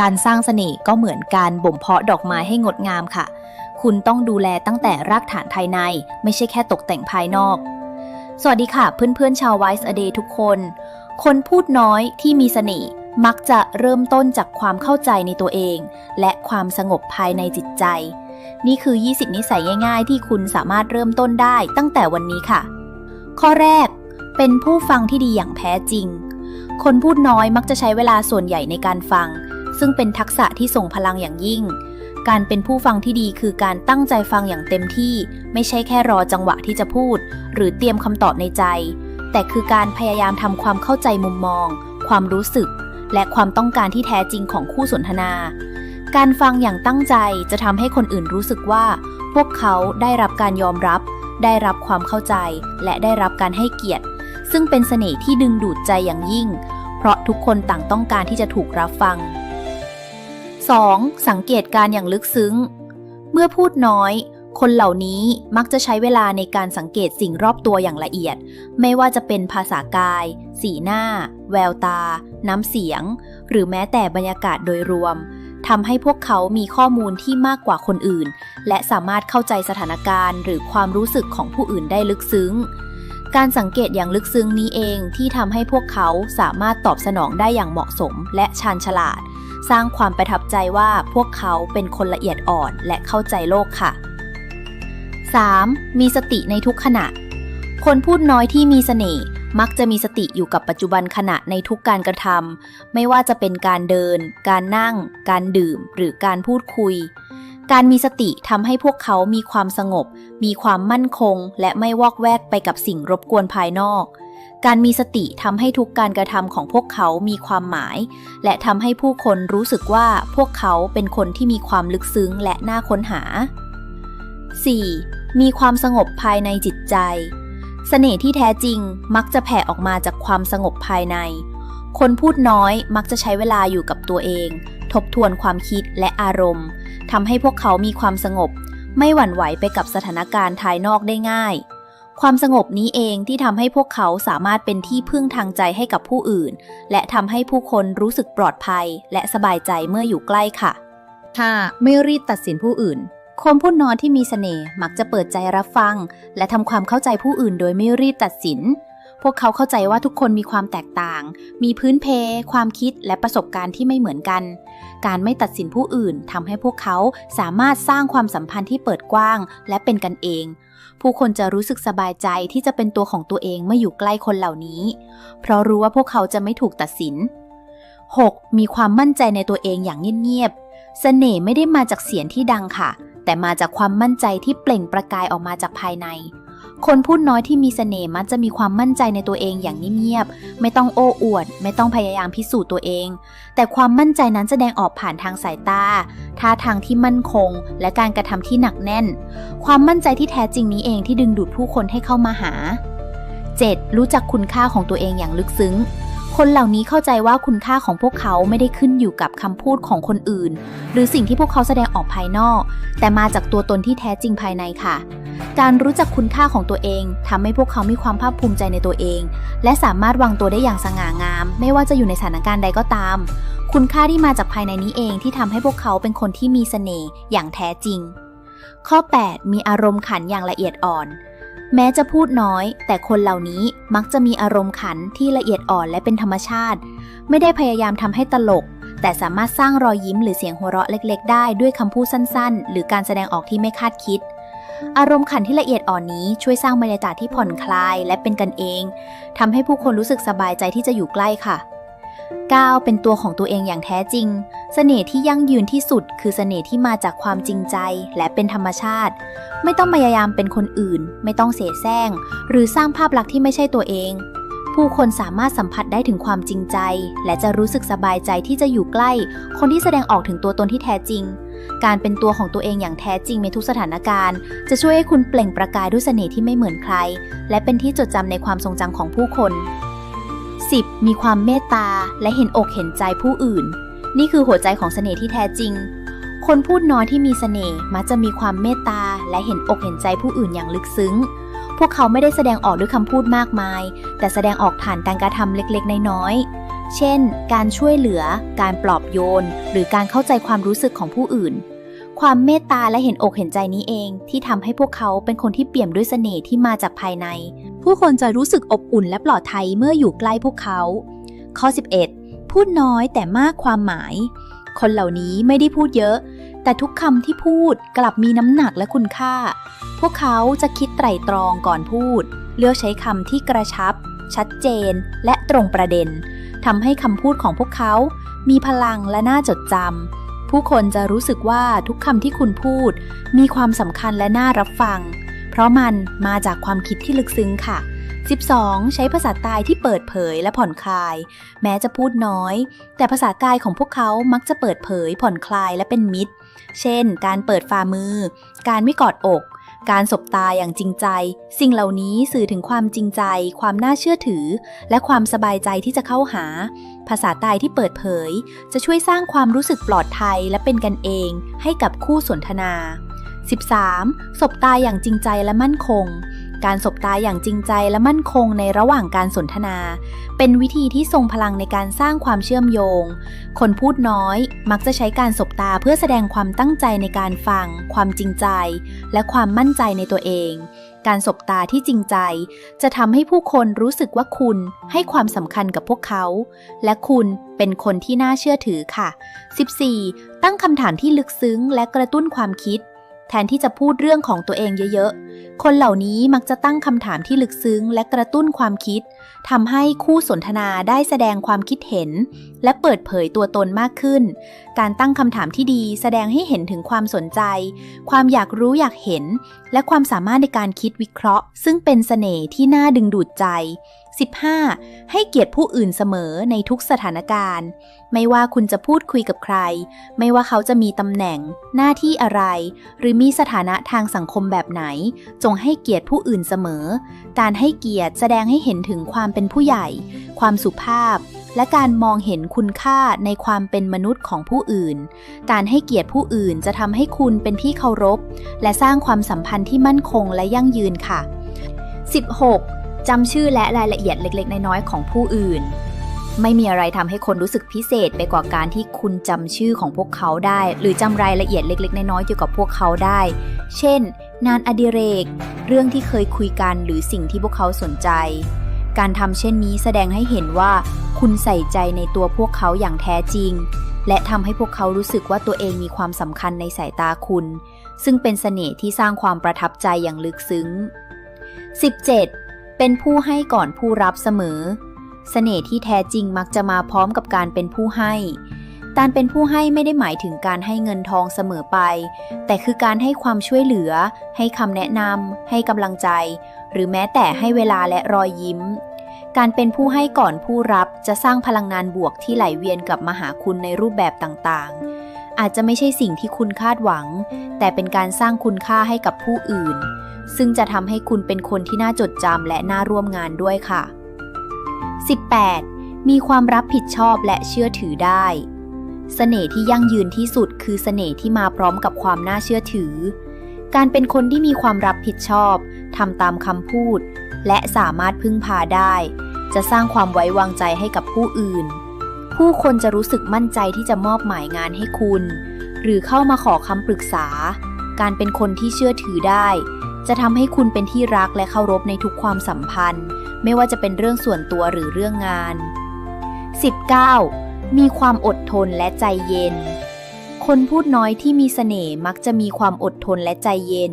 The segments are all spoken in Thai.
การสร้างเสน่ห์ก็เหมือนการบ่มเพาะดอกไม้ให้งดงามค่ะ คุณต้องดูแลตั้งแต่รากฐานภายใน ไม่ใช่แค่ตกแต่งภายนอก สวัสดีค่ะ เพื่อนๆชาว Wise a Day ทุกคน คนพูดน้อยที่มีเสน่ห์มักจะเริ่มต้นจากความเข้าใจในตัวเอง และความสงบภายในจิตใจ นี่คือ 20 นิสัยง่าย ๆ ที่คุณสามารถเริ่มต้นได้ตั้งแต่วันนี้ค่ะ ข้อแรก เป็นผู้ฟังที่ดีอย่างแท้จริง คนพูดน้อยมักจะใช้เวลาส่วนใหญ่ในการฟัง ซึ่งเป็นทักษะที่ส่งพลังอย่างยิ่ง การเป็นผู้ฟังที่ดีคือการตั้งใจฟังอย่างเต็มที่ ไม่ใช่แค่รอจังหวะที่จะพูด หรือเตรียมคำตอบในใจ แต่คือการพยายามทำความเข้าใจมุมมอง ความรู้สึก และความต้องการที่แท้จริงของคู่สนทนา การฟังอย่างตั้งใจจะทำให้คนอื่นรู้สึกว่า พวกเขาได้รับการยอมรับ ได้รับความเข้าใจ และได้รับการให้เกียรติ ซึ่งเป็นเสน่ห์ที่ดึงดูดใจอย่างยิ่ง เพราะทุกคนต่างต้องการที่จะถูกรับฟัง 2. สังเกตการอย่างลึกซึ้ง เมื่อพูดน้อย คนเหล่านี้มักจะใช้เวลาในการสังเกตสิ่งรอบตัวอย่างละเอียด ไม่ว่าจะเป็นภาษากาย สีหน้า แววตา น้ำเสียง หรือแม้แต่บรรยากาศโดยรวมทำให้พวกเขามีข้อมูลที่มากกว่าคนอื่น และสามารถเข้าใจสถานการณ์หรือความรู้สึกของผู้อื่นได้ลึกซึ้ง การสังเกตอย่างลึกซึ้งนี้เองที่ทำให้พวกเขาสามารถตอบสนองได้อย่างเหมาะสมและชาญฉลาด สร้างความประทับใจว่าพวกเขาเป็นคนละเอียดอ่อนและเข้าใจโลกค่ะ 3. มีสติในทุกขณะ คนพูดน้อยที่มีเสน่ห์มักจะมีสติอยู่กับปัจจุบันขณะในทุกการกระทำไม่ว่าจะเป็นการเดิน การนั่ง การดื่ม หรือการพูดคุย การมีสติทำให้พวกเขามีความสงบ มีความมั่นคง และไม่วอกแวกไปกับสิ่งรบกวนภายนอก การมีสติทำให้ทุกการกระทำของพวกเขามีความหมาย และทำให้ผู้คนรู้สึกว่าพวกเขาเป็นคนที่มีความลึกซึ้งและน่าค้นหา 4. มีความสงบภายในจิตใจ เสน่ห์ที่แท้จริงมักจะแผ่ออกมาจากความสงบภายใน คนพูดน้อยมักจะใช้เวลาอยู่กับตัวเอง ทบทวนความคิดและอารมณ์ทำให้พวกเขามีความสงบ ไม่หวั่นไหวไปกับสถานการณ์ภายนอกได้ง่าย ความสงบนี้เองที่ทำให้พวกเขาสามารถเป็นที่พึ่งทางใจให้กับผู้อื่น และทำให้ผู้คนรู้สึกปลอดภัย และสบายใจเมื่ออยู่ใกล้ค่ะ 5. ไม่รีบตัดสินผู้อื่น คนพูดน้อยที่มีเสน่ห์มักจะเปิดใจรับฟัง และทำความเข้าใจผู้อื่น โดยไม่รีบตัดสิน พวกเขาเข้าใจว่าทุกคนมีความแตกต่าง มีพื้นเพ ความคิดและประสบการณ์ที่ไม่เหมือนกัน การไม่ตัดสินผู้อื่นทำให้พวกเขาสามารถสร้างความสัมพันธ์ที่เปิดกว้าง และเป็นกันเอง ผู้คนจะรู้สึกสบายใจที่จะเป็นตัวของตัวเองเมื่ออยู่ใกล้คนเหล่านี้ เพราะรู้ว่าพวกเขาจะไม่ถูกตัดสิน 6. มีความมั่นใจในตัวเองอย่างเงียบๆ เสน่ห์ไม่ได้มาจากเสียงที่ดังค่ะ แต่มาจากความมั่นใจที่เปล่งประกายออกมาจากภายใน คนพูดน้อยที่มีเสน่ห์มักจะมีความมั่นใจในตัวเองอย่างเงียบๆ ไม่ต้องโอ้อวด ไม่ต้องพยายามพิสูจน์ตัวเอง แต่ความมั่นใจนั้นแสดงออกผ่านทางสายตา ท่าทางที่มั่นคง และการกระทำที่หนักแน่น ความมั่นใจที่แท้จริงนี้เองที่ดึงดูดผู้คนให้เข้ามาหา 7. รู้จักคุณค่าของตัวเองอย่างลึกซึ้ง คนเหล่านี้เข้าใจว่าคุณค่าของพวกเขาไม่ได้ขึ้นอยู่กับคำพูดของคนอื่น หรือสิ่งที่พวกเขาแสดงออกภายนอก แต่มาจากตัวตนที่แท้จริงภายในค่ะ การรู้จักคุณค่าของตัวเองทำให้พวกเขามีความภาคภูมิใจในตัวเอง และสามารถวางตัวได้อย่างสง่างาม ไม่ว่าจะอยู่ในสถานการณ์ใดก็ตาม คุณค่าที่มาจากภายในนี้เองที่ทำให้พวกเขาเป็นคนที่มีเสน่ห์อย่างแท้จริง ข้อ 8 มีอารมณ์ขันอย่างละเอียดอ่อน แม้จะพูดน้อย แต่คนเหล่านี้มักจะมีอารมณ์ขันที่ละเอียดอ่อนและเป็นธรรมชาติ ไม่ได้พยายามทำให้ตลก แต่สามารถสร้างรอยยิ้มหรือเสียงหัวเราะเล็ก ๆ ได้ด้วยคำพูดสั้น ๆ หรือการแสดงออกที่ไม่คาดคิด อารมณ์ขันที่ละเอียดอ่อนนี้ช่วยสร้างบรรยากาศที่ผ่อนคลายและเป็นกันเองทำให้ผู้คนรู้สึกสบายใจที่จะอยู่ใกล้ค่ะ 9. เป็นตัวของตัวเองอย่างแท้จริง เสน่ห์ที่ยั่งยืนที่สุด คือเสน่ห์ที่มาจากความจริงใจและเป็นธรรมชาติ ไม่ต้องพยายามเป็นคนอื่น ไม่ต้องเสแสร้ง หรือสร้างภาพลักษณ์ที่ไม่ใช่ตัวเอง ผู้คนสามารถสัมผัสได้ถึงความจริงใจ และจะรู้สึกสบายใจที่จะอยู่ใกล้ คนที่แสดงออกถึงตัวตนที่แท้จริง การเป็นตัวของตัวเองอย่างแท้จริงในทุกสถานการณ์ จะช่วยให้คุณเปล่งประกายด้วยเสน่ห์ที่ไม่เหมือนใคร และเป็นที่จดจำในความทรงจำของผู้คน 10. มีความเมตตาและเห็นอกเห็นใจผู้อื่น นี่คือหัวใจของเสน่ห์ที่แท้จริง คนพูดน้อยที่มีเสน่ห์มักจะมีความเมตตาและเห็นอกเห็นใจผู้อื่นอย่างลึกซึ้ง พวกเขาไม่ได้แสดงออกด้วยคำพูดมากมาย แต่แสดงออกผ่านการกระทำเล็กๆ น้อยๆ เช่น การช่วยเหลือ การปลอบโยน หรือการเข้าใจความรู้สึกของผู้อื่น ความเมตตาและเห็นอกเห็นใจนี้เอง ที่ทำให้พวกเขาเป็นคนที่เปี่ยมด้วยเสน่ห์ที่มาจากภายใน ผู้คนจะรู้สึกอบอุ่นและปลอดภัยเมื่ออยู่ใกล้พวกเขา ข้อ 11 พูดน้อยแต่มากความหมาย คนเหล่านี้ไม่ได้พูดเยอะ แต่ทุกคำที่พูดกลับมีน้ำหนักและคุณค่า พวกเขาจะคิดไตร่ตรองก่อนพูด เลือกใช้คำที่กระชับ ชัดเจน และตรงประเด็นทำให้คำพูดของพวกเขา มีพลังและน่าจดจำผู้คนจะรู้สึกว่าทุกคำที่คุณพูด มีความสำคัญและน่ารับฟัง เพราะมันมาจากความคิดที่ลึกซึ้งค่ะ 12. ใช้ภาษากายที่เปิดเผยและผ่อนคลาย แม้จะพูดน้อย แต่ภาษากายของพวกเขามักจะเปิดเผย ผ่อนคลายและเป็นมิตร เช่น การเปิดฝ่ามือ การไม่กอดอก การสบตาอย่างจริงใจ สิ่งเหล่านี้สื่อถึงความจริงใจ ความน่าเชื่อถือ และความสบายใจที่จะเข้าหา ภาษากายที่เปิดเผย จะช่วยสร้างความรู้สึกปลอดภัยและเป็นกันเอง ให้กับคู่สนทนา 13. สบตาอย่างจริงใจและมั่นคง การสบตาอย่างจริงใจและมั่นคงในระหว่างการสนทนา เป็นวิธีที่ทรงพลังในการสร้างความเชื่อมโยง คนพูดน้อย มักจะใช้การสบตาเพื่อแสดงความตั้งใจในการฟัง ความจริงใจ และความมั่นใจในตัวเอง การสบตาที่จริงใจ จะทำให้ผู้คนรู้สึกว่าคุณให้ความสำคัญกับพวกเขา และคุณเป็นคนที่น่าเชื่อถือค่ะ 14. ตั้งคำถามที่ลึกซึ้งและกระตุ้นความคิด แทนที่จะพูดเรื่องของตัวเองเยอะๆ คนเหล่านี้มักจะตั้งคำถามที่ลึกซึ้ง และกระตุ้นความคิดทำให้คู่สนทนาได้แสดงความคิดเห็น และเปิดเผยตัวตนมากขึ้น การตั้งคำถามที่ดีแสดงให้เห็นถึงความสนใจ ความอยากรู้อยากเห็น และความสามารถในการคิดวิเคราะห์ ซึ่งเป็นเสน่ห์ที่น่าดึงดูดใจ 15. ให้เกียรติผู้อื่นเสมอในทุกสถานการณ์ ไม่ว่าคุณจะพูดคุยกับใคร ไม่ว่าเขาจะมีตำแหน่ง หน้าที่อะไร หรือมีสถานะทางสังคมแบบไหน จงให้เกียรติผู้อื่นเสมอ การให้เกียรติแสดงให้เห็นถึงความเป็นผู้ใหญ่ ความสุภาพ และการมองเห็นคุณค่าในความเป็นมนุษย์ของผู้อื่น การให้เกียรติผู้อื่นจะทำให้คุณเป็นที่เคารพ และสร้างความสัมพันธ์ที่มั่นคงและยั่งยืนค่ะ 16. จำชื่อและรายละเอียดเล็ก ๆ น้อยๆของผู้อื่น ไม่มีอะไรทำให้คนรู้สึกพิเศษไปกว่าการที่คุณจำชื่อของพวกเขาได้ หรือจำรายละเอียดเล็ก ๆ น้อยๆเกี่ยวกับพวกเขาได้ เช่น งานอดิเรก เรื่องที่เคยคุยกันหรือสิ่งที่พวกเขาสนใจ การทำเช่นนี้แสดงให้เห็นว่า คุณใส่ใจในตัวพวกเขาอย่างแท้จริง และทำให้พวกเขารู้สึกว่าตัวเองมีความสำคัญในสายตาคุณ ซึ่งเป็นเสน่ห์ที่สร้างความประทับใจอย่างลึกซึ้ง 17. เป็นผู้ให้ก่อนผู้รับเสมอ เสน่ห์ที่แท้จริงมักจะมาพร้อมกับการเป็นผู้ให้การเป็นผู้ให้ไม่ได้หมายถึงการให้เงินทองเสมอไป แต่คือการให้ความช่วยเหลือ ให้คำแนะนำให้กำลังใจ หรือแม้แต่ให้เวลาและรอยยิ้ม การเป็นผู้ให้ก่อนผู้รับจะสร้างพลังงานบวกที่ไหลเวียนกลับมาหาคุณในรูปแบบต่างๆ อาจจะไม่ใช่สิ่งที่คุณคาดหวัง แต่เป็นการสร้างคุณค่าให้กับผู้อื่น ซึ่งจะทำให้คุณเป็นคนที่น่าจดจำและน่าร่วมงานด้วยค่ะ 18. มีความรับผิดชอบและเชื่อถือได้เสน่ห์ที่ยั่งยืนที่สุดคือเสน่ห์ที่มาพร้อมกับความน่าเชื่อถือ การเป็นคนที่มีความรับผิดชอบทำตามคำพูด และสามารถพึ่งพาได้ จะสร้างความไว้วางใจให้กับผู้อื่น ผู้คนจะรู้สึกมั่นใจที่จะมอบหมายงานให้คุณ หรือเข้ามาขอคำปรึกษา การเป็นคนที่เชื่อถือได้ จะทำให้คุณเป็นที่รักและเคารพในทุกความสัมพันธ์ ไม่ว่าจะเป็นเรื่องส่วนตัวหรือเรื่องงาน 19. มีความอดทนและใจเย็น คนพูดน้อยที่มีเสน่ห์มักจะมีความอดทนและใจเย็น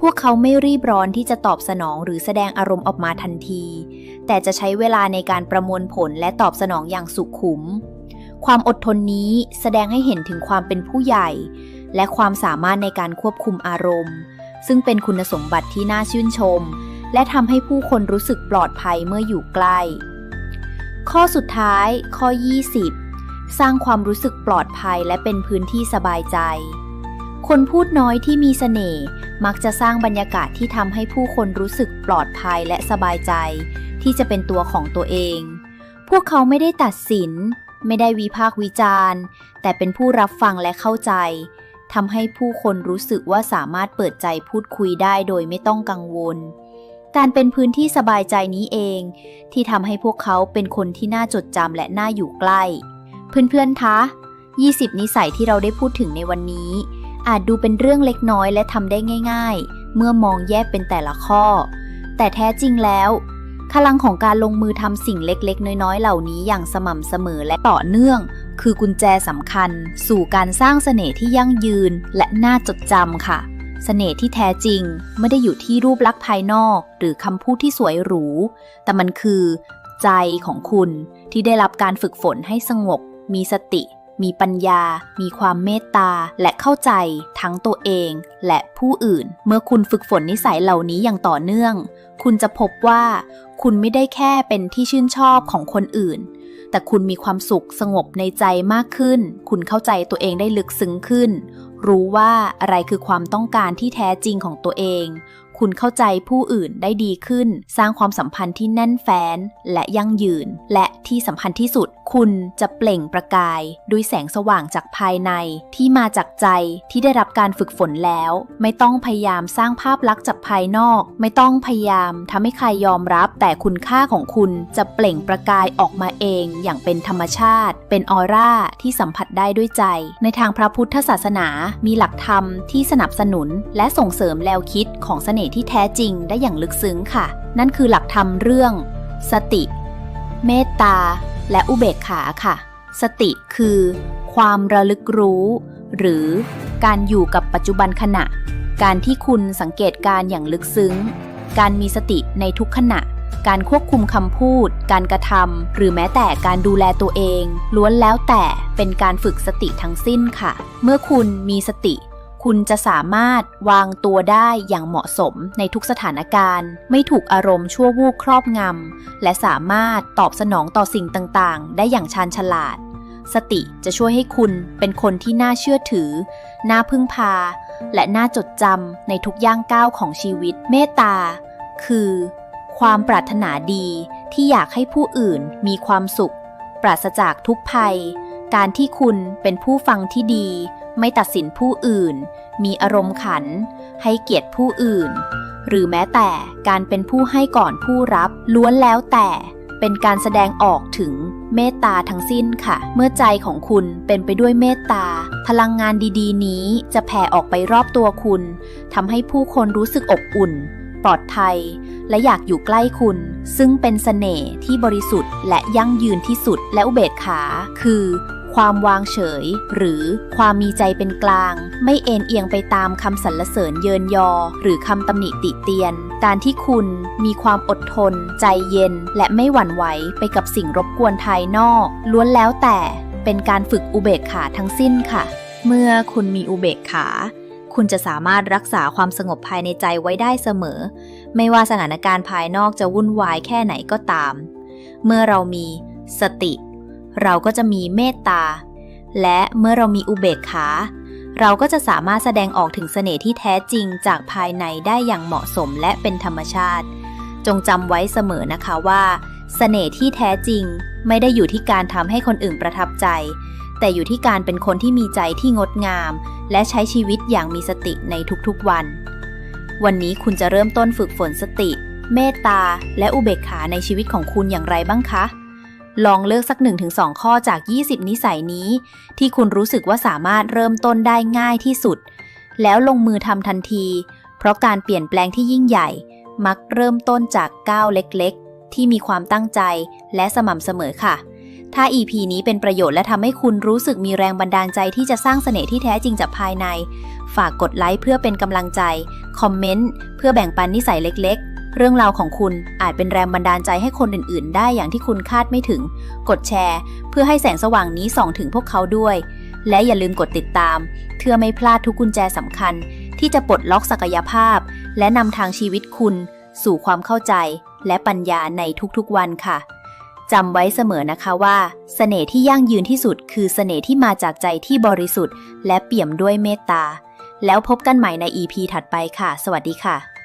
พวกเขาไม่รีบร้อนที่จะตอบสนองหรือแสดงอารมณ์ออกมาทันที แต่จะใช้เวลาในการประมวลผลและตอบสนองอย่างสุขุม ความอดทนนี้แสดงให้เห็นถึงความเป็นผู้ใหญ่ และความสามารถในการควบคุมอารมณ์ ซึ่งเป็นคุณสมบัติที่น่าชื่นชม และทำให้ผู้คนรู้สึกปลอดภัยเมื่ออยู่ใกล้ ข้อสุดท้าย ข้อ 20 สร้างความรู้สึกปลอดภัยและเป็นพื้นที่สบายใจ คนพูดน้อยที่มีเสน่ห์มักจะสร้างบรรยากาศที่ทำให้ผู้คนรู้สึกปลอดภัยและสบายใจ ที่จะเป็นตัวของตัวเอง พวกเขาไม่ได้ตัดสิน ไม่ได้วิพากษ์วิจารณ์ แต่เป็นผู้รับฟังและเข้าใจทำให้ผู้คนรู้สึกว่าสามารถเปิดใจพูดคุยได้โดยไม่ต้องกังวล การเป็นพื้นที่สบายใจนี้เอง ที่ทำให้พวกเขาเป็นคนที่น่าจดจำและน่าอยู่ใกล้ เพื่อนๆ คะ 20 นิสัยที่เราได้พูดถึงในวันนี้ อาจดูเป็นเรื่องเล็กน้อยและทำได้ง่าย ๆ เมื่อมองแยกเป็นแต่ละข้อ แต่แท้จริงแล้ว พลังของการลงมือทำสิ่งเล็กๆ น้อยๆ เหล่านี้อย่างสม่ำเสมอและต่อเนื่อง คือกุญแจสำคัญ สู่การสร้างเสน่ห์ที่ยั่งยืน และน่าจดจำค่ะ เสน่ห์ที่แท้จริง ไม่ได้อยู่ที่รูปลักษณ์ภายนอก หรือคำพูดที่สวยหรู แต่มันคือ ใจของคุณที่ได้รับการฝึกฝนให้สงบ มีสติ มีปัญญา มีความเมตตา และเข้าใจทั้งตัวเอง และผู้อื่น เมื่อคุณฝึกฝนนิสัยเหล่านี้อย่างต่อเนื่อง คุณจะพบว่า คุณไม่ได้แค่เป็นที่ชื่นชอบของคนอื่น แต่คุณมีความสุขสงบในใจมากขึ้น คุณเข้าใจตัวเองได้ลึกซึ้งขึ้น รู้ว่าอะไรคือความต้องการที่แท้จริงของตัวเอง คุณเข้าใจผู้อื่นได้ดีขึ้น สร้างความสัมพันธ์ที่แน่นแฟ้นและยั่งยืน และที่สำคัญที่สุด คุณจะเปล่งประกาย ด้วยแสงสว่างจากภายใน ที่มาจากใจที่ได้รับการฝึกฝนแล้ว ไม่ต้องพยายามสร้างภาพลักษณ์จากภายนอก ไม่ต้องพยายามทำให้ใครยอมรับ แต่คุณค่าของคุณจะเปล่งประกายออกมาเอง อย่างเป็นธรรมชาติ เป็นออร่าที่สัมผัสได้ด้วยใจ ในทางพระพุทธศาสนา มีหลักธรรมที่สนับสนุนและส่งเสริมแนวคิดของเสน่ห์ที่แท้จริงได้อย่างลึกซึ้งค่ะ นั่นคือหลักธรรมเรื่อง สติ เมตตา และอุเบกขาค่ะ สติคือ ความระลึกรู้ หรือการอยู่กับปัจจุบันขณะ การที่คุณสังเกตการอย่างลึกซึ้ง การมีสติในทุกขณะ การควบคุมคำพูด การกระทำหรือแม้แต่การดูแลตัวเอง ล้วนแล้วแต่เป็นการฝึกสติทั้งสิ้นค่ะ เมื่อคุณมีสติ คุณจะสามารถวางตัวได้อย่างเหมาะสมในทุกสถานการณ์ ไม่ถูกอารมณ์ชั่ววูบครอบงำ และสามารถตอบสนองต่อสิ่งต่างๆ ได้อย่างชาญฉลาด สติจะช่วยให้คุณเป็นคนที่น่าเชื่อถือ น่าพึ่งพา และน่าจดจำในทุกย่างก้าวของชีวิต เมตตา คือ ความปรารถนาดีที่อยากให้ผู้อื่นมีความสุข ปราศจากทุกภัย การที่คุณเป็นผู้ฟังที่ดี ไม่ตัดสินผู้อื่น มีอารมณ์ขัน ให้เกียรติผู้อื่น หรือแม้แต่การเป็นผู้ให้ก่อนผู้รับล้วนแล้วแต่เป็นการแสดงออกถึงเมตตาทั้งสิ้นค่ะ เมื่อใจของคุณเป็นไปด้วยเมตตา พลังงานดีๆ นี้จะแผ่ออกไปรอบตัวคุณทำให้ผู้คนรู้สึกอบอุ่น ปลอดภัย และอยากอยู่ใกล้คุณ ซึ่งเป็นเสน่ห์ที่บริสุทธิ์และยั่งยืนที่สุดและอุเบกขา คือ ความวางเฉย หรือความมีใจเป็นกลาง ไม่เอ็นเอียงไปตามคำสรรเสริญเยินยอ หรือคำตำหนิติเตียน การที่คุณมีความอดทน ใจเย็น และไม่หวั่นไหวไปกับสิ่งรบกวนภายนอก ล้วนแล้วแต่เป็นการฝึกอุเบกขาทั้งสิ้นค่ะ เมื่อคุณมีอุเบกขา คุณจะสามารถรักษาความสงบภายในใจไว้ได้เสมอ ไม่ว่าสถานการณ์ภายนอกจะวุ่นวายแค่ไหนก็ตาม เมื่อเรามีสติ เราก็จะมีเมตตา และเมื่อเรามีอุเบกขา เราก็จะสามารถแสดงออกถึงเสน่ห์ที่แท้จริงจากภายในได้อย่างเหมาะสมและเป็นธรรมชาติ จงจำไว้เสมอนะคะว่า เสน่ห์ที่แท้จริง ไม่ได้อยู่ที่การทำให้คนอื่นประทับใจ แต่อยู่ที่การเป็นคนที่มีใจที่งดงาม และใช้ชีวิตอย่างมีสติในทุกๆวัน วันนี้คุณจะเริ่มต้นฝึกฝนสติ เมตตา และอุเบกขาในชีวิตของคุณอย่างไรบ้างคะ ลองเลือกสัก 1-2 ข้อจาก 20 นิสัยนี้ ที่คุณรู้สึกว่าสามารถเริ่มต้นได้ง่ายที่สุด แล้วลงมือทำทันที เพราะการเปลี่ยนแปลงที่ยิ่งใหญ่ มักเริ่มต้นจากก้าวเล็กๆ ที่มีความตั้งใจและสม่ำเสมอค่ะ ถ้า EP นี้เป็นประโยชน์และทำให้คุณรู้สึกมีแรงบันดาลใจที่จะสร้างเสน่ห์ที่แท้จริงจากภายใน ฝากกดไลค์เพื่อเป็นกำลังใจ คอมเมนต์เพื่อแบ่งปันนิสัยเล็กๆ เรื่องราวของคุณอาจเป็นแรงบันดาลใจให้คนอื่น ๆ ได้อย่างที่คุณคาดไม่ถึง กดแชร์ เพื่อให้แสงสว่างนี้ส่องถึงพวกเขาด้วย และอย่าลืมกดติดตาม เพื่อไม่พลาดทุกกุญแจสำคัญ ที่จะปลดล็อกศักยภาพ และนำทางชีวิตคุณ สู่ความเข้าใจ และปัญญาในทุก ๆ วันค่ะจำไว้เสมอนะคะว่าเสน่ห์ที่ยั่งยืนที่สุด คือเสน่ห์ที่มาจากใจที่บริสุทธิ์ และเปี่ยมด้วยเมตตา แล้วพบกันใหม่ใน EP ถัดไปค่ะ สวัสดีค่ะ